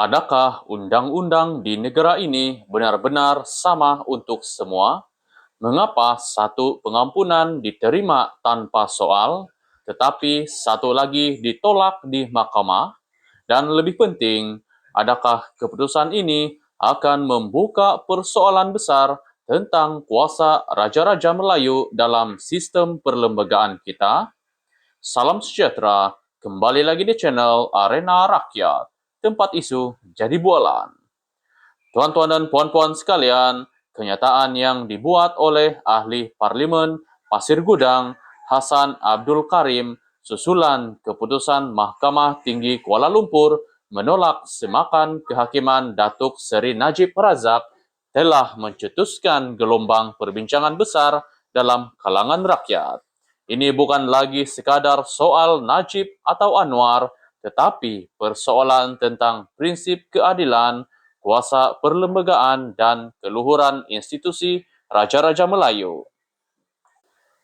Adakah undang-undang di negara ini benar-benar sama untuk semua? Mengapa satu pengampunan diterima tanpa soal, tetapi satu lagi ditolak di mahkamah? Dan lebih penting, adakah keputusan ini akan membuka persoalan besar tentang kuasa Raja-Raja Melayu dalam sistem perlembagaan kita? Salam sejahtera, kembali lagi di channel Arena Rakyat, tempat isu jadi bualan. Tuan-tuan dan puan-puan sekalian, kenyataan yang dibuat oleh ahli parlimen Pasir Gudang Hasan Abdul Karim susulan keputusan Mahkamah Tinggi Kuala Lumpur menolak semakan kehakiman Datuk Seri Najib Razak telah mencetuskan gelombang perbincangan besar dalam kalangan rakyat. Ini bukan lagi sekadar soal Najib atau Anwar, tetapi persoalan tentang prinsip keadilan, kuasa perlembagaan, dan keluhuran institusi Raja-Raja Melayu.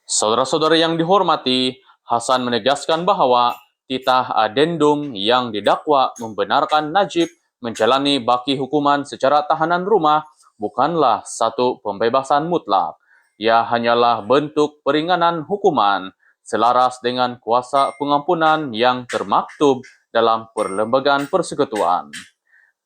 Saudara-saudara yang dihormati, Hasan menegaskan bahwa titah adendum yang didakwa membenarkan Najib menjalani baki hukuman secara tahanan rumah bukanlah satu pembebasan mutlak. Ia hanyalah bentuk peringanan hukuman selaras dengan kuasa pengampunan yang termaktub dalam perlembagaan persekutuan.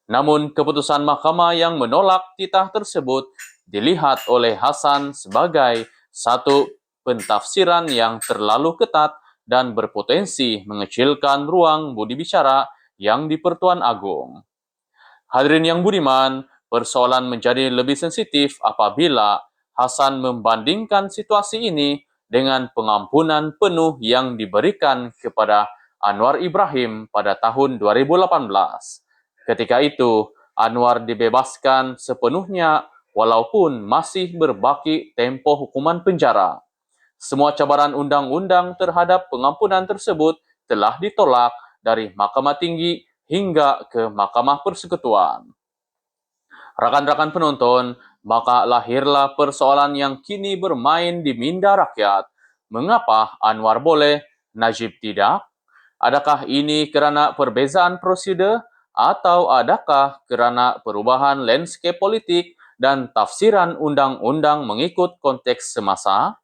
Namun keputusan mahkamah yang menolak titah tersebut dilihat oleh Hasan sebagai satu pentafsiran yang terlalu ketat dan berpotensi mengecilkan ruang budi bicara yang di Pertuan Agung. Hadirin yang budiman, persoalan menjadi lebih sensitif apabila Hasan membandingkan situasi ini dengan pengampunan penuh yang diberikan kepada Anwar Ibrahim pada tahun 2018. Ketika itu, Anwar dibebaskan sepenuhnya walaupun masih berbaki tempo hukuman penjara. Semua cabaran undang-undang terhadap pengampunan tersebut telah ditolak dari Mahkamah Tinggi hingga ke Mahkamah Persekutuan. Rakan-rakan penonton, maka lahirlah persoalan yang kini bermain di minda rakyat. Mengapa Anwar boleh, Najib tidak? Adakah ini kerana perbezaan prosedur atau adakah kerana perubahan landscape politik dan tafsiran undang-undang mengikut konteks semasa?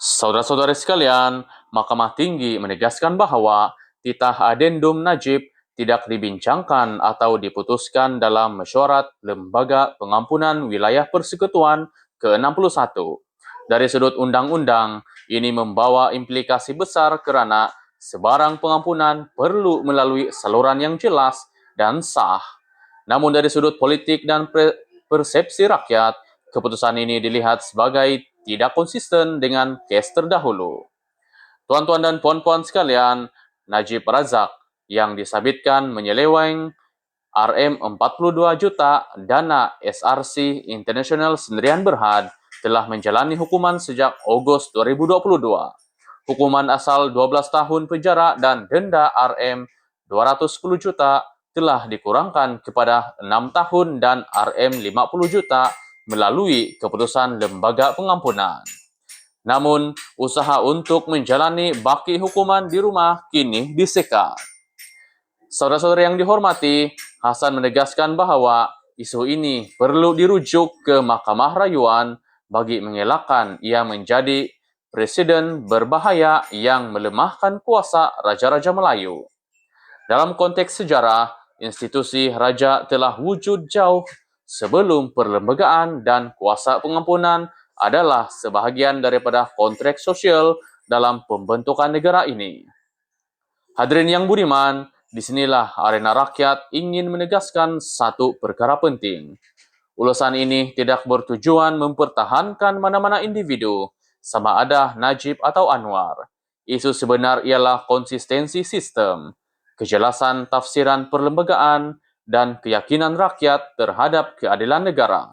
Saudara-saudara sekalian, Mahkamah Tinggi menegaskan bahawa titah adendum Najib tidak dibincangkan atau diputuskan dalam mesyuarat Lembaga Pengampunan Wilayah Persekutuan ke-61. Dari sudut undang-undang, ini membawa implikasi besar kerana sebarang pengampunan perlu melalui saluran yang jelas dan sah. Namun dari sudut politik dan persepsi rakyat, keputusan ini dilihat sebagai tidak konsisten dengan kes terdahulu. Tuan-tuan dan puan-puan sekalian, Najib Razak yang disabitkan menyeleweng RM42 juta dana SRC International Sendirian Berhad telah menjalani hukuman sejak Ogos 2022. Hukuman asal 12 tahun penjara dan denda RM 210 juta telah dikurangkan kepada 6 tahun dan RM50 juta melalui keputusan Lembaga Pengampunan. Namun, usaha untuk menjalani baki hukuman di rumah kini disekat. Saudara-saudara yang dihormati, Hasan menegaskan bahawa isu ini perlu dirujuk ke Mahkamah Rayuan bagi mengelakkan ia menjadi presiden berbahaya yang melemahkan kuasa Raja-Raja Melayu. Dalam konteks sejarah, institusi raja telah wujud jauh sebelum perlembagaan dan kuasa pengampunan adalah sebahagian daripada kontrak sosial dalam pembentukan negara ini. Hadirin yang budiman, di sinilah arena rakyat ingin menegaskan satu perkara penting. Ulasan ini tidak bertujuan mempertahankan mana-mana individu, sama ada Najib atau Anwar. Isu sebenar ialah konsistensi sistem, kejelasan tafsiran perlembagaan, dan keyakinan rakyat terhadap keadilan negara.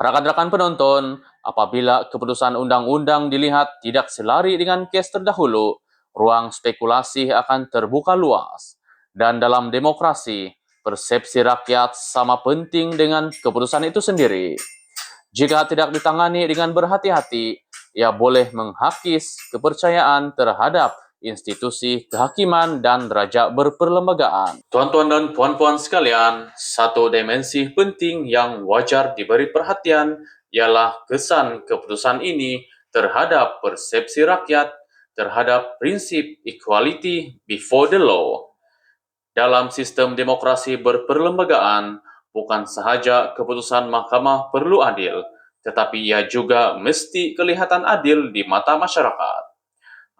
Rakan-rakan penonton, apabila keputusan undang-undang dilihat tidak selari dengan kes terdahulu, ruang spekulasi akan terbuka luas. Dan dalam demokrasi, persepsi rakyat sama penting dengan keputusan itu sendiri. Jika tidak ditangani dengan berhati-hati, ia boleh menghakis kepercayaan terhadap institusi kehakiman dan derajat berperlembagaan. Tuan-tuan dan puan-puan sekalian, satu dimensi penting yang wajar diberi perhatian ialah kesan keputusan ini terhadap persepsi rakyat terhadap prinsip equality before the law. Dalam sistem demokrasi berperlembagaan, bukan sahaja keputusan mahkamah perlu adil, tetapi ia juga mesti kelihatan adil di mata masyarakat.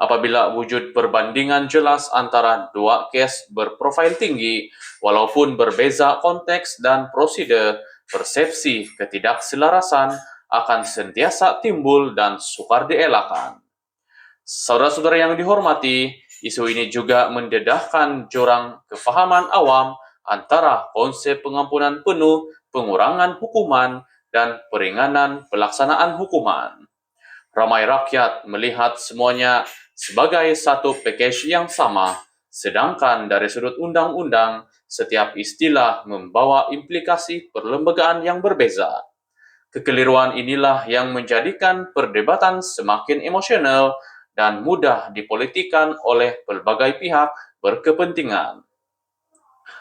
Apabila wujud perbandingan jelas antara dua kes berprofil tinggi, walaupun berbeza konteks dan prosedur, persepsi ketidakselarasan akan sentiasa timbul dan sukar dielakkan. Saudara-saudara yang dihormati, isu ini juga mendedahkan jurang kefahaman awam antara konsep pengampunan penuh, pengurangan hukuman, dan peringanan pelaksanaan hukuman. Ramai rakyat melihat semuanya sebagai satu package yang sama, sedangkan dari sudut undang-undang, setiap istilah membawa implikasi perlembagaan yang berbeza. Kekeliruan inilah yang menjadikan perdebatan semakin emosional dan mudah dipolitikan oleh pelbagai pihak berkepentingan.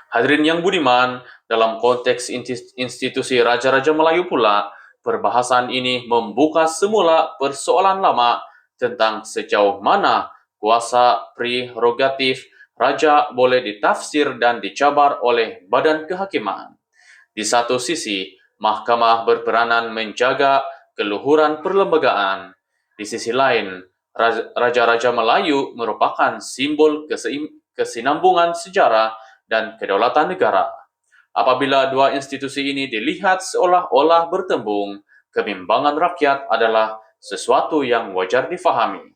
Hadirin yang budiman, dalam konteks institusi Raja-Raja Melayu pula, perbahasan ini membuka semula persoalan lama tentang sejauh mana kuasa prerogatif raja boleh ditafsir dan dicabar oleh badan kehakiman. Di satu sisi, mahkamah berperanan menjaga keluhuran perlembagaan. Di sisi lain, Raja-Raja Melayu merupakan simbol kesinambungan sejarah dan kedaulatan negara. Apabila dua institusi ini dilihat seolah-olah bertembung, kebimbangan rakyat adalah sesuatu yang wajar difahami.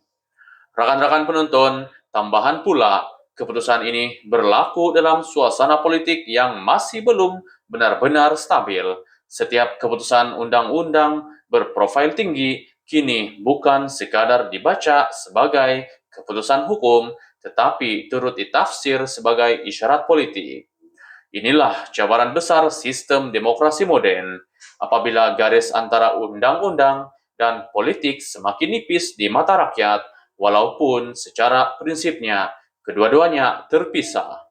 Rakan-rakan penonton, tambahan pula, keputusan ini berlaku dalam suasana politik yang masih belum benar-benar stabil. Setiap keputusan undang-undang berprofil tinggi kini bukan sekadar dibaca sebagai keputusan hukum, tetapi turut ditafsir sebagai isyarat politik. Inilah cabaran besar sistem demokrasi modern apabila garis antara undang-undang dan politik semakin nipis di mata rakyat walaupun secara prinsipnya kedua-duanya terpisah.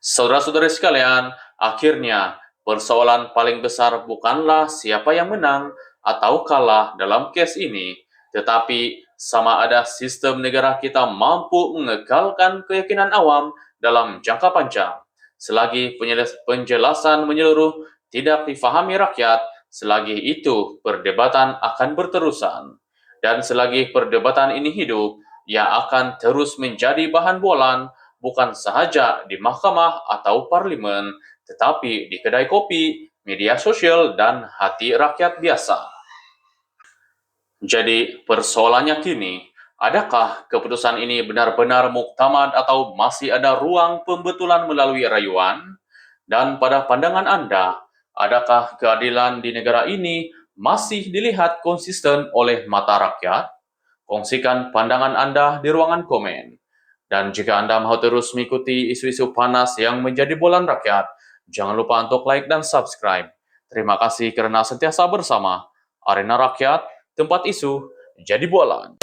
Saudara-saudari sekalian, akhirnya persoalan paling besar bukanlah siapa yang menang atau kalah dalam kes ini, tetapi sama ada sistem negara kita mampu mengekalkan keyakinan awam dalam jangka panjang. Selagi penjelasan menyeluruh tidak difahami rakyat, selagi itu perdebatan akan berterusan. Dan selagi perdebatan ini hidup, ia akan terus menjadi bahan bolan bukan sahaja di mahkamah atau parlimen, tetapi di kedai kopi, media sosial, dan hati rakyat biasa. Jadi persoalannya kini, adakah keputusan ini benar-benar muktamad atau masih ada ruang pembetulan melalui rayuan? Dan pada pandangan Anda, adakah keadilan di negara ini masih dilihat konsisten oleh mata rakyat? Kongsikan pandangan Anda di ruangan komen. Dan jika Anda mau terus mengikuti isu-isu panas yang menjadi bolan rakyat, jangan lupa untuk like dan subscribe. Terima kasih karena sentiasa bersama Arena Rakyat tempat isu jadi bualan.